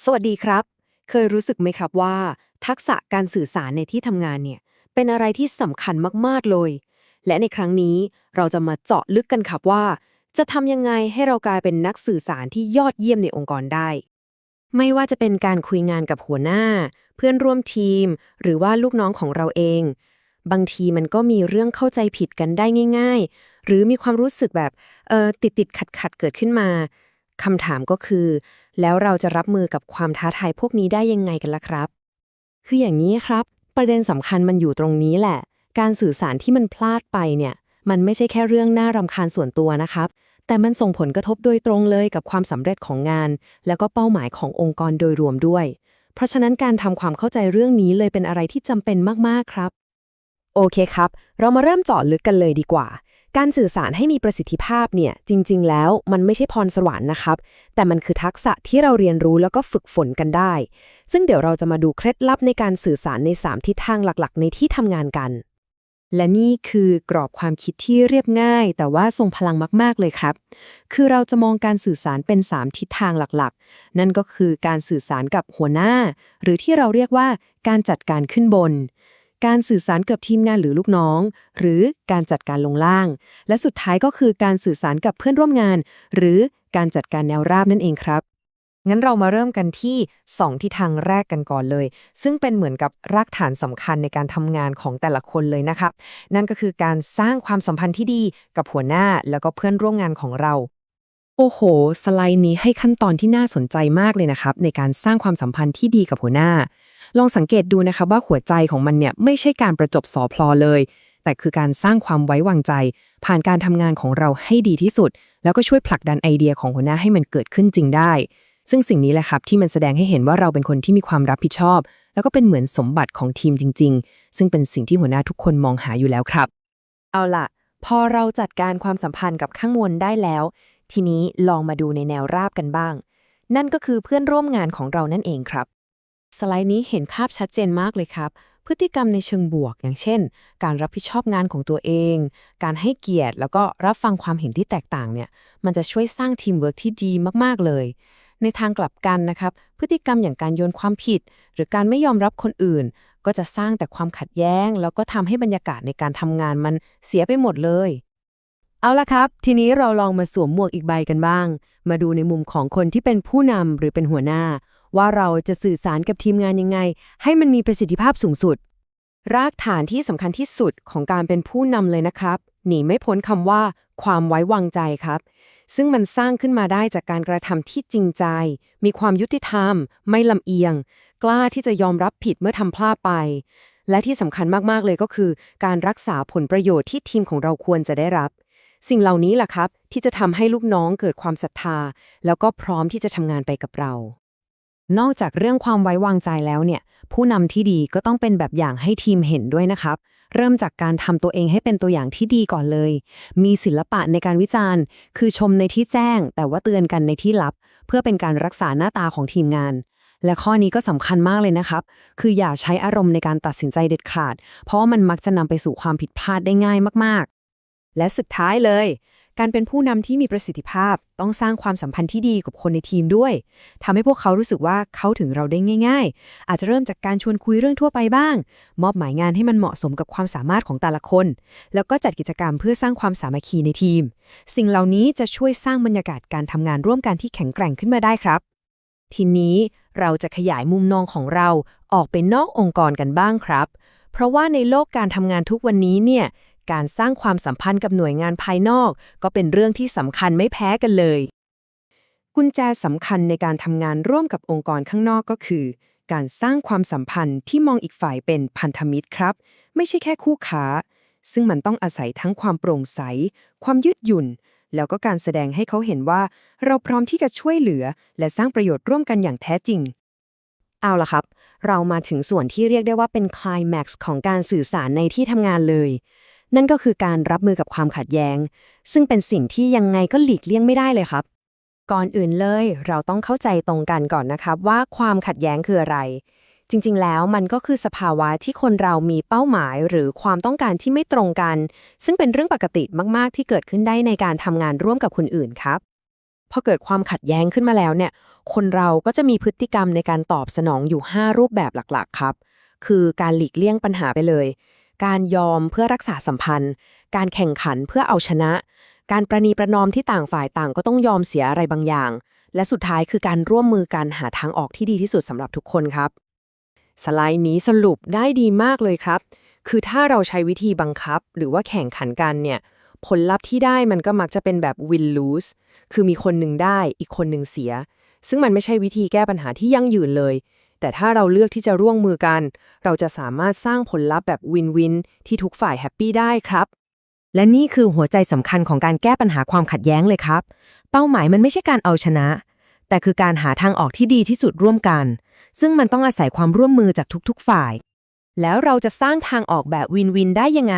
สวัสดีครับ เคยรู้สึกไหมครับว่า ทักษะการสื่อสารในที่ทำงานเนี่ย เป็นอะไรที่สำคัญมาก ๆ เลย และในครั้งนี้เราจะมาเจาะลึกกันครับว่า จะทำยังไงให้เรากลายเป็นนักสื่อสารที่ยอดเยี่ยมในองค์กรได้ ไม่ว่าจะเป็นการคุยงานกับหัวหน้า เพื่อนร่วมทีม หรือว่าลูกน้องของเราเอง บางทีมันก็มีเรื่องเข้าใจผิดกันได้ง่าย ๆ หรือมีความรู้สึกแบบเออติดติดขัดขัดเกิดขึ้นมา คำถามก็คือ แล้วเราจะรับมือกับความท้าทายพวกนี้ได้ยังไงกันล่ะครับ คืออย่างนี้ครับ ประเด็นสำคัญมันอยู่ตรงนี้แหละ การสื่อสารที่มันพลาดไปเนี่ย มันไม่ใช่แค่เรื่องน่ารำคาญส่วนตัวนะครับ แต่มันส่งผลกระทบโดยตรงเลยกับความสำเร็จของงาน แล้วก็เป้าหมายขององค์กรโดยรวมด้วย เพราะฉะนั้นการทำความเข้าใจเรื่องนี้เลยเป็นอะไรที่จำเป็นมากๆครับ โอเคครับ เรามาเริ่มเจาะลึกกันเลยดีกว่า การสื่อสารให้มีประสิทธิภาพเนี่ยจริง ๆ แล้วมันไม่ใช่พรสวรรค์นะครับ แต่มันคือทักษะที่เราเรียนรู้แล้วก็ฝึกฝนกันได้ ซึ่งเดี๋ยวเราจะมาดูเคล็ดลับในการสื่อสารใน 3 ทิศทางหลักๆ ในที่ทำงานกัน และนี่คือกรอบความคิดที่เรียบง่าย แต่ว่าทรงพลังมาก ๆ เลยครับ คือเราจะมองการสื่อสารเป็น 3 ทิศทางหลักๆ นั่นก็คือการสื่อสารกับหัวหน้า หรือที่เราเรียกว่าการจัดการขึ้นบน การสื่อสารกับทีมงานหรือลูกน้อง หรือการจัดการลงล่าง และสุดท้ายก็คือการสื่อสารกับเพื่อนร่วมงาน หรือการจัดการแนวราบนั่นเองครับ งั้นเรามาเริ่มกันที่ 2 ทิศทางแรกกันก่อนเลย ซึ่งเป็นเหมือนกับรากฐานสำคัญในการทำงานของแต่ละคนเลยนะครับ นั่นก็คือการสร้างความสัมพันธ์ที่ดีกับหัวหน้าแล้วก็เพื่อนร่วมงานของเราโอ้โห สไลด์นี้ให้ขั้นตอนที่น่าสนใจมากเลยนะครับ ในการสร้างความสัมพันธ์ที่ดีกับหัวหน้า ลองสังเกตดูนะครับว่าหัวใจของมันเนี่ยไม่ใช่การประจบสอพลอเลย แต่คือการสร้างความไว้วางใจ ผ่านการทำงานของเราให้ดีที่สุด แล้วก็ช่วยผลักดันไอเดียของหัวหน้าให้มันเกิดขึ้นจริงได้ ซึ่งสิ่งนี้แหละครับที่มันแสดงให้เห็นว่าเราเป็นคนที่มีความรับผิดชอบ แล้วก็เป็นเหมือนสมบัติของทีมจริง ๆ ซึ่งเป็นสิ่งที่หัวหน้าทุกคนมองหาอยู่แล้วครับ เอาล่ะ พอเราจัดการความสัมพันธ์กับข้างบนได้แล้ว ทีนี้ลองมาดูในแนวราบกันบ้าง นั่นก็คือเพื่อนร่วมงานของเรานั่นเองครับ สไลด์นี้เห็นภาพชัดเจนมากเลยครับ พฤติกรรมในเชิงบวก อย่างเช่น การรับผิดชอบงานของตัวเอง การให้เกียรติ แล้วก็รับฟังความเห็นที่แตกต่างเนี่ย มันจะช่วยสร้างทีมเวิร์กที่ดีมากๆเลย ในทางกลับกันนะครับ พฤติกรรมอย่างการโยนความผิด หรือการไม่ยอมรับคนอื่น ก็จะสร้างแต่ความขัดแย้ง แล้วก็ทำให้บรรยากาศในการทำงานมันเสียไปหมดเลยเอาละครับ ทีนี้เราลองมาสวมหมวกอีกใบกันบ้าง มาดูในมุมของคนที่เป็นผู้นำหรือเป็นหัวหน้า ว่าเราจะสื่อสารกับทีมงานยังไง ให้มันมีประสิทธิภาพสูงสุด รากฐานที่สำคัญที่สุดของการเป็นผู้นำเลยนะครับ หนีไม่พ้นคำว่า ความไว้วางใจครับ ซึ่งมันสร้างขึ้นมาได้จากการกระทำที่จริงใจ มีความยุติธรรม ไม่ลำเอียง กล้าที่จะยอมรับผิดเมื่อทำพลาดไป และที่สำคัญมากๆเลยก็คือ การรักษาผลประโยชน์ที่ทีมของเราควรจะได้รับสิ่งเหล่านี้แหละครับ ที่จะทำให้ลูกน้องเกิดความศรัทธา แล้วก็พร้อมที่จะทำงานไปกับเรา นอกจากเรื่องความไว้วางใจแล้วเนี่ย ผู้นำที่ดีก็ต้องเป็นแบบอย่างให้ทีมเห็นด้วยนะครับ เริ่มจากการทำตัวเองให้เป็นตัวอย่างที่ดีก่อนเลย มีศิลปะในการวิจารณ์ คือชมในที่แจ้ง แต่ว่าเตือนกันในที่ลับ เพื่อเป็นการรักษาหน้าตาของทีมงาน และข้อนี้ก็สำคัญมากเลยนะครับ คืออย่าใช้อารมณ์ในการตัดสินใจเด็ดขาด เพราะมันมักจะนำไปสู่ความผิดพลาดได้ง่ายมากๆ และสุดท้ายเลย การเป็นผู้นำที่มีประสิทธิภาพต้องสร้างความสัมพันธ์ที่ดีกับคนในทีมด้วยทำให้พวกเขารู้สึกว่าเขาถึงเราได้ง่าย ๆ อาจจะเริ่มจากการชวนคุยเรื่องทั่วไปบ้าง มอบหมายงานให้มันเหมาะสมกับความสามารถของแต่ละคน แล้วก็จัดกิจกรรมเพื่อสร้างความสามัคคีในทีม สิ่งเหล่านี้จะช่วยสร้างบรรยากาศการทำงานร่วมกันที่แข็งแกร่งขึ้นมาได้ครับ ทีนี้เราจะขยายมุมมองของเราออกไปนอกองค์กรกันบ้างครับ เพราะว่าในโลกการทำงานทุกวันนี้เนี่ย การสร้างความสัมพันธ์กับหน่วยงานภายนอก ก็เป็นเรื่องที่สำคัญไม่แพ้กันเลย กุญแจสำคัญในการทำงานร่วมกับองค์กรข้างนอกก็คือ การสร้างความสัมพันธ์ที่มองอีกฝ่ายเป็นพันธมิตรครับ ไม่ใช่แค่คู่ค้า ซึ่งมันต้องอาศัยทั้งความโปร่งใส ความยืดหยุ่น แล้วก็การแสดงให้เขาเห็นว่า เราพร้อมที่จะช่วยเหลือ และสร้างประโยชน์ร่วมกันอย่างแท้จริงเอาล่ะครับ เรามาถึงส่วนที่เรียกได้ว่าเป็นคลายแม็กซ์ของการสื่อสารในที่ทำงานเลย นั่นก็คือการรับมือกับความขัดแย้ง ซึ่งเป็นสิ่งที่ยังไงก็หลีกเลี่ยงไม่ได้เลยครับ ก่อนอื่นเลย เราต้องเข้าใจตรงกันก่อนนะครับ ว่าความขัดแย้งคืออะไร จริง ๆ แล้วมันก็คือสภาวะที่คนเรามีเป้าหมาย หรือความต้องการที่ไม่ตรงกัน ซึ่งเป็นเรื่องปกติมาก ๆ ที่เกิดขึ้นได้ในการทำงานร่วมกับคนอื่นครับพอเกิดความขัดแย้งขึ้นมาแล้วเนี่ย คนเราก็จะมีพฤติกรรมในการตอบสนองอยู่ 5 รูปแบบหลัก ๆ ครับ คือการหลีกเลี่ยงปัญหาไปเลย การยอมเพื่อรักษาสัมพันธ์ การแข่งขันเพื่อเอาชนะ การประนีประนอมที่ต่างฝ่ายต่างก็ต้องยอมเสียอะไรบางอย่าง และสุดท้ายคือการร่วมมือกันหาทางออกที่ดีที่สุดสำหรับทุกคนครับ สไลด์นี้สรุปได้ดีมากเลยครับ คือถ้าเราใช้วิธีบังคับ หรือว่าแข่งขันกันเนี่ยผลลัพธ์ที่ได้มันก็มักจะเป็นแบบ win lose คือมีคนหนึ่งได้อีกคนหนึ่งเสีย ซึ่งมันไม่ใช่วิธีแก้ปัญหาที่ยั่งยืนเลย แต่ถ้าเราเลือกที่จะร่วมมือกัน เราจะสามารถสร้างผลลัพธ์แบบ win-win ที่ทุกฝ่ายแฮปปี้ได้ครับ และนี่คือหัวใจสำคัญของการแก้ปัญหาความขัดแย้งเลยครับ เป้าหมายมันไม่ใช่การเอาชนะ แต่คือการหาทางออกที่ดีที่สุดร่วมกัน ซึ่งมันต้องอาศัยความร่วมมือจากทุกๆ ฝ่าย แล้วเราจะสร้างทางออกแบบวินวินได้ยังไง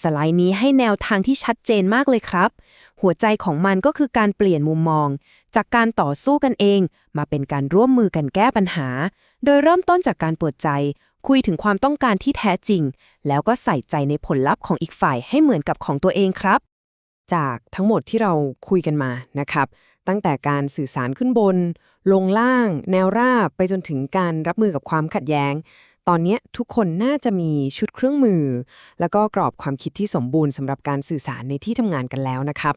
สไลด์นี้ให้แนวทางที่ชัดเจนมากเลยครับ หัวใจของมันก็คือการเปลี่ยนมุมมอง จากการต่อสู้กันเอง มาเป็นการร่วมมือกันแก้ปัญหา โดยเริ่มต้นจากการเปิดใจ คุยถึงความต้องการที่แท้จริง แล้วก็ใส่ใจในผลลัพธ์ของอีกฝ่ายให้เหมือนกับของตัวเองครับ จากทั้งหมดที่เราคุยกันมานะครับ ตั้งแต่การสื่อสารขึ้นบน ลงล่าง แนวราบไปจนถึงการรับมือกับความขัดแย้งตอนนี้ทุกคนน่าจะมีชุดเครื่องมือ แล้วก็กรอบความคิดที่สมบูรณ์สำหรับการสื่อสารในที่ทำงานกันแล้วนะครับ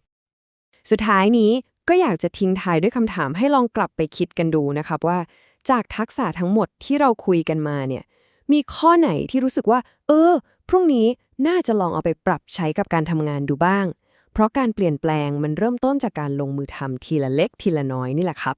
สุดท้ายนี้ก็อยากจะทิ้งท้ายด้วยคำถามให้ลองกลับไปคิดกันดูนะครับว่า จากทักษะทั้งหมดที่เราคุยกันมาเนี่ยมีข้อไหนที่รู้สึกว่า เออ พรุ่งนี้น่าจะลองเอาไปปรับใช้กับการทำงานดูบ้าง เพราะการเปลี่ยนแปลงมันเริ่มต้นจากการลงมือทำทีละเล็กทีละน้อยนี่แหละครับ